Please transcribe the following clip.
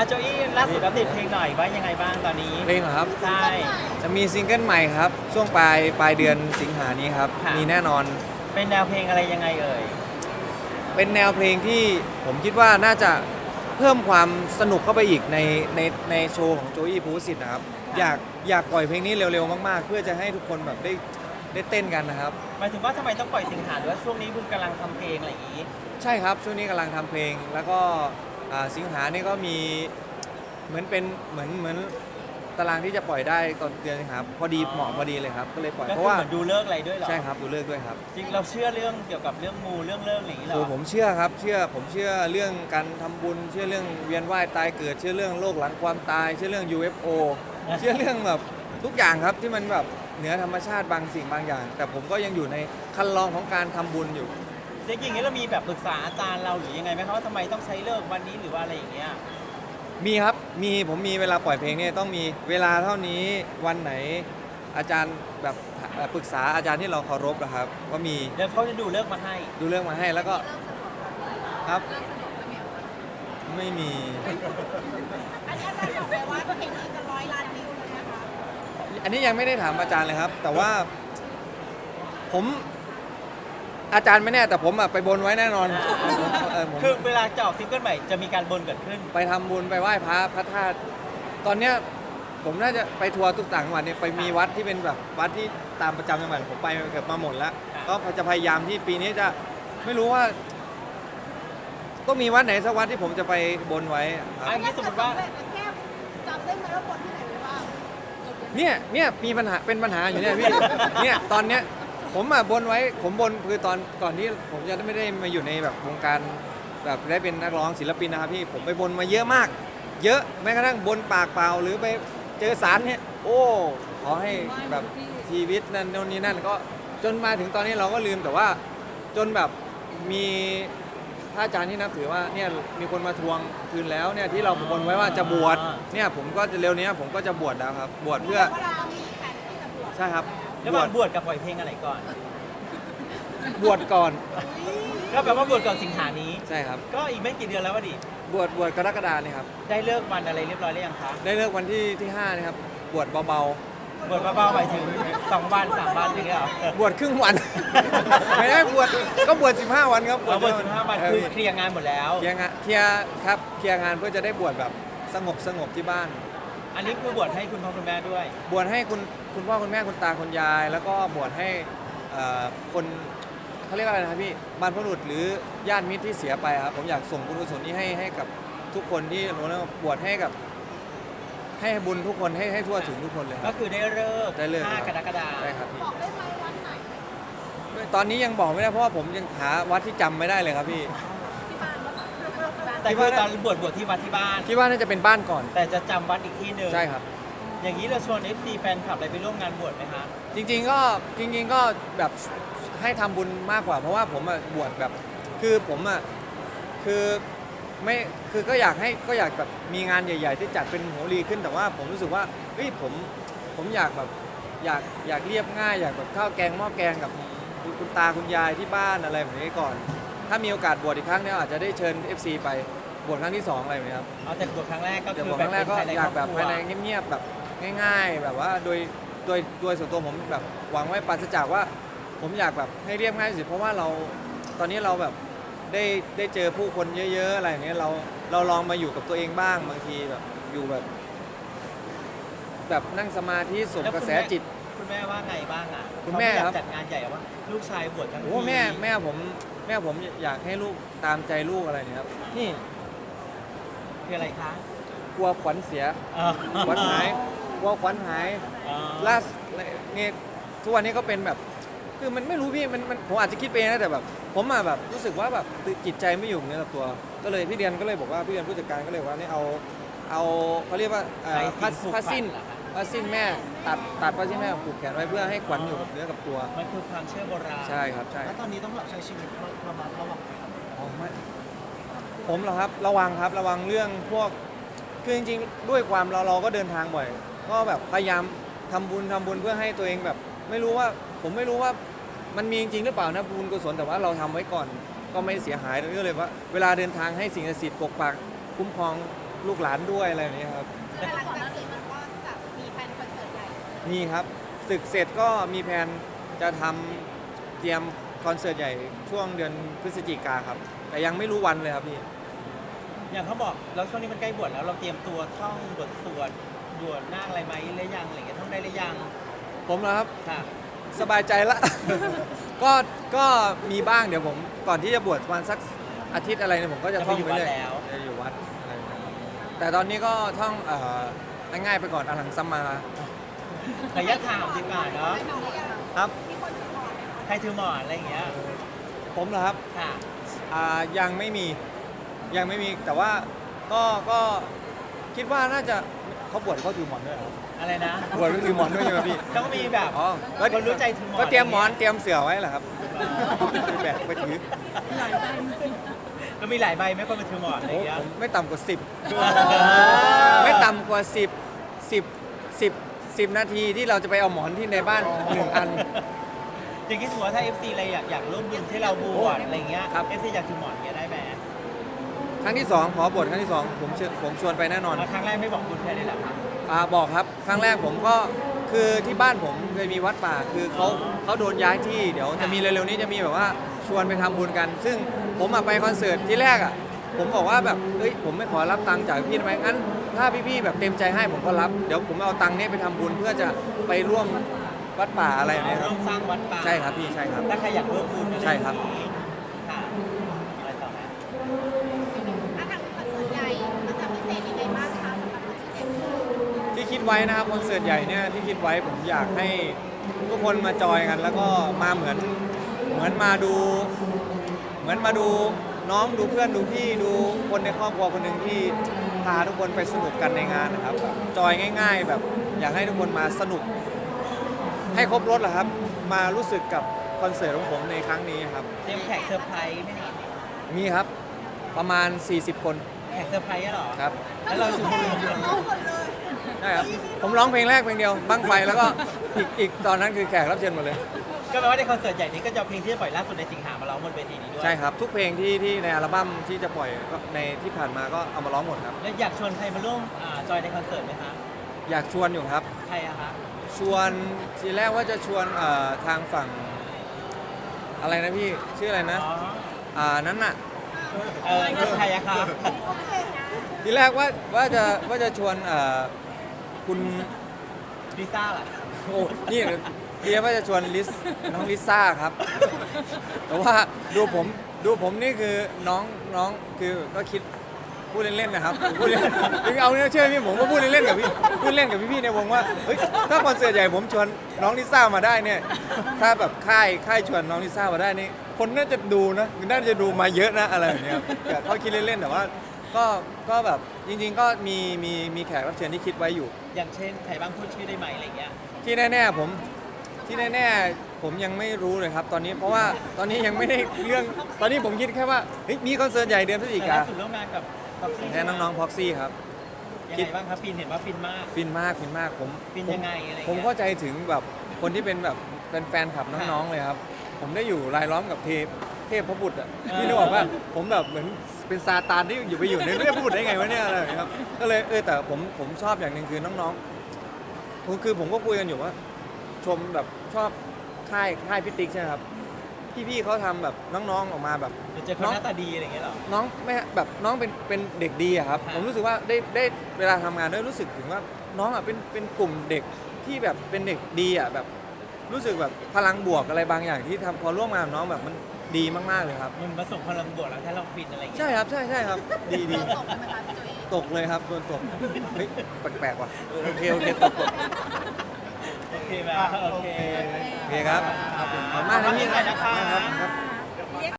อาโจอี้ล่าสุดอัปเดตเพลงหน่อยว่ายังไงบ้างตอนนี้เพลงเหรอครับ ใช่ จะมีซิงเกิลใหม่ครับ ช่วงปลายปลายเดือนสิงหานี้ครับ ค่ะ มีแน่นอน เป็นแนวเพลงอะไรยังไงเอ่ย เป็นแนวเพลงที่ผมคิดว่าน่าจะเพิ่มความสนุกเข้าไปอีกในในในโชว์ของโจอี้ภูสิทธิ์นะครับอยากอยากปล่อยเพลงนี้เร็วๆมากๆ เพื่อจะให้ทุกคนแบบได้ได้เต้นกันนะครับ หมายถึงว่าทำไมต้องปล่อยสิงหาหรือว่าช่วงนี้บุญกำลังทำเพลงอะไรอย่างนี้ ใช่ครับ ช่วงนี้กำลังทำเพลง แล้วก็ อ่าสิงหาเนี่ยก็มีเหมือนเป็นเหมือนเหมือนตารางที่จะปล่อยได้ตอนเดือนสิงหาพอดีอ๋อเหมาะพอดีเลยครับ ก็เลยปล่อยก็เพคือราะว่าเหมือนดูเลิกษ์อะไรด้วยเหรอใช่ครับดูเลิกษ์ด้วยครับ จริงเราเชื่อเรื่องเกี่ยวกับเรื่องมูเรื่องเลิกอะไรอย่างนี้เหรโอ้อผมเชื่อครับเชื่อผมเชื่อเรื่องการทำบุญ เชื่อเรื่องเวียนว่ายตายเกิด เชื่อเรื่องโลกหลังความตาย เชื่อเรื่อง UFO เชื่อเรื่องแบบทุกอย่างครับที่มันแบบเหนือธรรมชาติบางสิ่งบางอย่าง แต่ผมก็ยังอยู่ในคันลองของการทำบุญอยู่ จริงๆอย่างนี้เรามีแบบปรึกษาอาจารย์เราหรือยังไงไหมครับว่าทำไมต้องใช้เลิกวันนี้หรือว่าอะไรอย่างเงี้ย มีครับ มีผมมีเวลาปล่อยเพลงเนี่ยต้องมีเวลาเท่านี้วันไหนอาจารย์แบบเอ่อปรึกษาอาจารย์ที่เราเคารพนะครับ ว่ามีเดี๋ยวเขาจะดูเลิกษ์มาให้ดูเรื่องมาให้แล้วก็ครับไม่มีอันนี้อาจารย์บอกเลยว่าเพลงนี้จะร้อยล้านวิวเลยนะคะอันนี้ยังไม่ได้ถามอาจารย์เลยครับ แต่ว่าผม อาจารย์ไม่แน่แต่ผมอะไปบนไว้แน่นอนเออผมคือเวลาจะออกซิงเกิลใหม่จะมีการบนเกิดขึ้น ไปทำบุญไปไหว้พระพระธาตุตอนเนี้ยผมน่าจะไปทัวร์ทุกต่างจังหวัดเนี่ยไปมีวัดที่เป็นแบบวัดที่ตามประจำจังหวัดผมไปเกือบมาหมดแล้วครับก็จะพยายามที่ปีนี้จะไม่รู้ว่าต้องมีวัดไหนสักวัดที่ผมจะไปบนไว้ครับ อันนี้สมมติว่า แค่จำได้ไหมว่าคนที่ไหนหรือว่าเนี่ย เนี่ย มีปัญหา เป็นปัญหาอยู่เนี่ยพี่ เนี่ย ตอนเนี้ย ผมอะบนไว้ผมบนคือตอนก่อนที่ผมจะไม่ได้มาอยู่ในแบบวงการแบบได้เป็นนักร้องศิลปินนะครับพี่ผมไปบนมาเยอะมาก เยอะแม้กระทั่งบนปากเปล่าหรือไปเจอสารเนี่ย โอ้ขอให้แบบชีวิตนั่นโน่นนี่นั่นก็จนมาถึงตอนนี้เราก็ลืมแต่ว่าจนแบบมีพระอาจารย์ที่นับถือว่าเนี่ยมีคนมาทวงคืนแล้วเนี่ยที่เราบนไว้ว่าจะบวชเนี่ยผมก็จะเร็วเนี้ยผมก็จะบวชแล้วครับ บวชเพื่อเวลามีแผนที่จะบวชใช่ครับ ระหว่างบวชกับปล่อยเพลงอะไรก่อน บวชก่อนก็แปลว่าบวชก่อนสิงหานี้ ใช่ครับ ก็อีกไม่กี่เดือนแล้ววะดิ บวชบวชกรกฎาเนี่ยครับ ได้เลิกวันอะไรเรียบร้อยหรือยังคะ ได้เลิกวันที่ที่5นะครับ บวชเบาบวชเบาๆหมายถึงสองวันสามวันอย่างเงี้ยเหรอๆ บวชครึ่งวัน ไม่ได้บวชก็บวช15 วันครับเราบวชสิบห้าวันเออคือเคลียร์งานหมดแล้ว เคลียร์งานเคลียร์ครับเคลียร์งานเพื่อจะได้บวชแบบสงบสงบที่บ้าน อันนี้คือบวชให้คุณพ่อคุณแม่ด้วย บวชให้คุณคุณพ่อคุณแม่คุณตาคุณยาย แล้วก็บวชให้เอ่อคนเขาเรียกว่าอะไรนะครับพี่บรรพบุรุษหรือญาติมิตรที่เสียไปครับผมอยากส่งบุญกุศลนี้ให้ให้กับทุกคนที่รู้แล้วบวชให้กับ ให้บุญทุกคนให้ให้ทั่วถึงทุกคนเลยคก็รับ คือได้เลิกได้เลิกห้ากรกฎาคใช่มครับพี่บอกได้ไหมวันไหนตอนนี้ยังบอกไม่ได้เพราะว่าผมยังหาวัดที่จำไม่ได้เลยครับพี่ ที่บ้านหรือเปล่า แต่คือตอนบวชบวชที่วัดที่บ้าน คิดว่าน่าจะเป็นบ้านก่อนแต่จะจำวัดอีกที่หนึ่งใช่ครับ อย่างนี้เราชวน FC แฟนคลับอะไรไปร่วมงานบวชไหมคะจริงๆก็จริงๆก็แบบให้ทำบุญมากกว่า เพราะว่าผมอะบวชแบบ คือผมอะคือไม่คือก็อยากให้ก็อยากแบบมีงานใหญ่ ๆ ที่จัดเป็นโหรีขึ้นแต่ว่าผมรู้สึกว่าเฮ้ยผมผมอยากแบบอยากอยากเรียบง่าย อยากแบบข้าวแกงหม้อแกงกับคุณคุณตาคุณยายที่บ้านอะไรแบบนี้ก่อน ถ้ามีโอกาสบวชอีกครั้งเนี่ยอาจจะได้เชิญ FC ไปบวชครั้งที่สองอะไรแบบนี้ครับเอาแต่บวชครั้งแรกก็เดี๋ยวคือผมครั้งแรกก็เป็นภอยากแบบครภายวในเงียบๆแบบง่าย ๆ แบบว่าโดยโดยโดยส่วนตัวผมแบบหวังไว้ปราศจากว่าผมอยากแบบให้เรียบง่ายที่สุดเพราะว่าเราตอนนี้เราแบบได้ได้เจอผู้คนเยอะ ๆ อะไรอย่างเงี้ยเราเราลองมาอยู่กับตัวเองบ้างบางทีแบบอยู่แบบ แบบนั่งสมาธิสวดแล้วกระแสคุณแม่จิต คุณแม่ว่าไงบ้างอะคุณแม่เขาไอยากครับจัดงานใหญ่ว่าลูกชายบวชทั้งทีโอ้แม่แม่ผมแม่ผมอยากให้ลูกตามใจลูกอะไรเนี่ยครับนี่คืออะไรคะกลัวขวัญเสียเอ่อขวัญหายกลัวขวัญหายเอ่อล่าสุดนี่ทุกวันนี้ก็เป็นแบบ คือมันไม่รู้พี่มันมันผมอาจจะคิดไปเองนะแต่แบบ ผมอะแบบรู้สึกว่าแบบจิตใจไม่อยู่กับเนื้อกับตัว ก็เลยพี่เดียนก็เลยบอกว่าพี่เดียนผู้จัดการก็เลยว่านี่เอาเอาเขาเรียกว่าเอ่อใช้ผ้าสิ่งผูกผ้าสิ้นพัเหรอคะ ผ้าสิ้นแม่ตัดตัดผ้าสิ้นแม่ผูกแขนไว้เพื่อให้ขวัญอยู่กับเนื้อกับตัว มันคือความเชื่อโบราณใช่ครับใช่แล้วตอนนี้ต้องแบบใช้ชีวิตระมัดระวังไหมครับอ๋อไม่ผมเหรอครับระวังครับระวังเรื่องพวกคือจริงๆ ด้วยความเราเราก็เดินทางบ่อย ก็แบบพยายามทำบุญทำบุญเพื่อให้ตัวเองแบบ ไม่รู้ว่าผมไม่รู้ว่ามันมีจริงหรือเปล่านะบุญกุศลแต่ว่าเราทำไว้ก่อนก็ไม่เสียหายก็เลยว่า เวลาเดินทางให้สิ่งศักดิ์สิทธิ์ปกปักคุ้มครองลูกหลานด้วยอะไรแบบนี้ครับ แต่หลังจากนี้มันก็จะมีแผนคอนเสิร์ตใหญ่ มีครับศึกเสร็จก็มีแผนจะทำเตรียมคอนเสิร์ตใหญ่ช่วงเดือนพฤศจิกาครับ แต่ยังไม่รู้วันเลยครับพี่ อย่างเขาบอกแล้วช่วงนี้มันใกล้บวชแล้วเราเตรียมตัวท่องบทสวดบวชนาคอะไรไหมหรือยังอะไรเงี้ยท่องได้หรือยังผมนะครับ ค่ะ สบายใจละ ก็ก็มีบ้างเดี๋ยวผม ก่อนที่จะบวชประมาณสักอาทิตย์อะไรเนี่ยผมก็จะท่องไปเรื่อยจะอยู่วัดอะไรแบบนี้แต่ตอนนี้ก็ท่องเอ่อง่ายๆไปก่อนอรหังสัมมา ขออนุญาตถามดีกว่าเนาะครับมีคนถือหมอนไหมคะใครถือหมอนอะไรอย่างเงี้ยผมเหรอครับค่ะ อ่ายังไม่มียังไม่มีแต่ว่าก็ก็คิดว่าน่าจะเขาบวชเขาถือหมอนด้วยเหรออะไรนะบวชก็ถือหมอนด้วยใช่ไหมพี่ต้องมีแบบ อ๋อคนรู้ใจถือหมอน ก็เตรียมหมอนเตรียมเสื่อไว้แหละครับไปแบกไปถือก็มีหลายใบไหม่คนมาถือหมอนอะไรอโอ้ย่างเงี้ย ผมไม่ต่ำกว่าสิบไม่ต่ำกว่าสิบสิบสิบ สิบนาทีที่เราจะไปเอาหมอนที่ในบ้านหนึ่งอันอย่างที่ถือว่าถ้า FC อะไรอยากอยากร่วมบุญที่เราบวชอะไรเงี้ย ครับ FC อยากถือหมอนเงี้ยได้ไหมครั้งที่สองขอบวชครั้งที่สองผมเชิญผมชวนไปแน่นอน แล้วครั้งแรกไม่บอกบุญแค่นี้แหละครับ อ่าบอกครับครั้งแรกผมก็คือที่บ้านผมเคยมีวัดป่า คือเขาเขาโดนย้ายที่เดี๋ยวจะมีเร็วๆนี้จะมีแบบว่าชวนไปทำบุญกัน ซึ่งผมอะไปคอนเสิร์ตที่แรกอะ ผมบอกว่าแบบเฮ้ยผมไม่ขอรับตังค์จากพี่ทำไมงั้น ถ้าพี่ๆแบบเต็มใจให้ผมก็รับเดี๋ยวผมเอาตังค์นี้ไปทำบุญเพื่อจะไปร่วมวัดป่าอะไรเนี่ยคร่รัวบมสร้างวัดป่าใช่ครับพี่ใช่ครับ ถ้าใครอยากร่วมบุญอะไใช่ครับ อย่างงี้ค่ะอะไรต่อไหมถ้าทางคอนเสิร์ตใหญ่มันจะพิเศษยังไงบ้างคะสำหรับคอนเสิร์ตใหญ่ที่คิดไว้นะครับคอนเสิร์ตใหญ่เนี่ยที่คิดไว้ผมอยากให้ทุกคนมาจอยกัน แล้วก็มาเหมือนเหมือนมาดู เหมือนมาดู น้องดูเพื่อนดูพี่ดูคนในครอบครัวคนหนึ่งที่พาทุกคนไปสนุกกันในงานนะครับแบบจอยง่าย ๆ แบบอยากให้ทุกคนมาสนุก ให้ครบรถแหละครับ มารู้สึกกับคอนเสิร์ตของผมในครั้งนี้ครับ เตรียมแขกเซอร์ไพรส์ไหมคะมีครับประมาณ 40 คนแขกเซอร์ไพรส์อะเหรอ ครับแล้วเราจะบุญเหรอเอาหมดเลยใช่ครับผมร้องเพลงแรกเพลงเดียวบั้งไฟแล้วก็อีกอีกตอนนั้นคือแขกรับเชิญหมดเลย ก็แปลว่าในคอนเสิร์ตใหญ่นี้ก็จะเอาเพลงที่จะปล่อยล่าสุดในสิงหามาร้องบนเวทีนี้ด้วยใช่ครับ ทุกเพลงที่ที่ในอัลบั้มที่จะปล่อยก็ในที่ผ่านมาก็เอามาร้องหมดครับ แล้วอยากชวนใครมาร่วมอ่าจอยในคอนเสิร์ตไหมคะอยากชวนอยู่ครับ ใครอะคะชวนทีแรกว่าจะชวนเอ่อทางฝั่ง อะไรนะพี่ชื่ออะไรนะอ๋ออ่านั้นน่ะเออใครอะคะโอเคนะทีแรกว่าว่าจะว่าจะชวนเอ่อคุณลิซ่าเหรอโอ้นี่ เรียกว่าจะชวนลิสน้องลิซ่าครับ แต่ว่าดูผมดูผมนี่คือน้องน้องคือก็คิดพูดเล่นๆนะครับพูดเล่นคือเอาเนี่ยเชื่อพี่ผมก็พูดเล่นๆกับพี่พูดเล่นกับพี่ๆในวงว่าเฮ้ยถ้าคอนเสิร์ตใหญ่ผมชวนน้องลิซ่ามาได้เนี่ย ถ้าแบบค่ายค่ายชวนน้องลิซ่ามาได้นี่คนน่าจะดูนะน่าจะดูมาเยอะนะอะไรแบบเนี้ยครับแต่เขาคิดเล่นๆแต่ว่า ก็ก็แบบจริง ๆ ก็มีมีมีแขกรับเชิญที่คิดไว้อยู่ อย่างเช่นใครบ้างพูดชื่อได้ไหมอะไรเงี้ย ที่แน่ๆผม ที่แน่ๆผมยังไม่รู้เลยครับ ตอนนี้เพราะว่าตอนนี้ยังไม่ได้เรื่องตอนนี้ผมคิดแค่ว่าเฮ้ยมีคอนเสิร์ตใหญ่เดือนพฤศจิแต่กาล่าสุดร่วมงานกับฟ็อกซี่แทนน้องๆพ็อกซี่ครับ ยังไงบ้างครับฟินเห็นว่าฟินมาก ฟินมากฟินมากผมฟินยังไงอะไรเงี้ย ผมเข้าใจถึงแบบคนที่เป็นแบบเป็นแฟนคลับน้องๆเลยครับ ผมได้อยู่รายล้อมกับเทพเทพพระบุตรอะพี่นึกออกว่าผมแบบเหมือนเป็นซาตานที่อยู่ไปอยู่ในเทพพระบุตรได้ไงวะเนี่ยอะไรแบบนี้ครับก็เลยเออแต่ผมผมชอบอย่างหนึ่งคือน้องๆผมคือผมก็คุยกันอยู่ว่า ชมแบบชอบค่ายค่ายพิติกใช่ไหมครับพี่ๆเขาทำแบบน้องๆออกมาแบบ เดี๋ยวเจอคนหน้าตาดีอะไรเงี้ยเหรอ น้องไม่แบบน้องเป็นเป็นเด็กดีอะครับค่ะผมรู้สึกว่าได้ได้เวลาทำงานได้รู้สึกถึงว่าน้องอะเป็นเป็นกลุ่มเด็กที่แบบเป็นเด็กดีอะแบบ รู้สึกแบบพลังบวกอะไรบางอย่างที่ทำพอร่วมงานกับน้องแบบมันดีมากๆเลยครับ มันมาส่งพลังบวกแล้วถ้าเราฟินอะไรเงี้ยใช่ครับใช่ใช่ครับ ดีดีตกไหมคะพี่จุ๋ยตกเลยครับโดนตกเฮ้ยแปลกๆว่ะเออโอเคโอเคตกตกโอ เคไหมโอเค โอเคครับขอบคุณมากนะพี่ขอบคุณมากนะคะครับ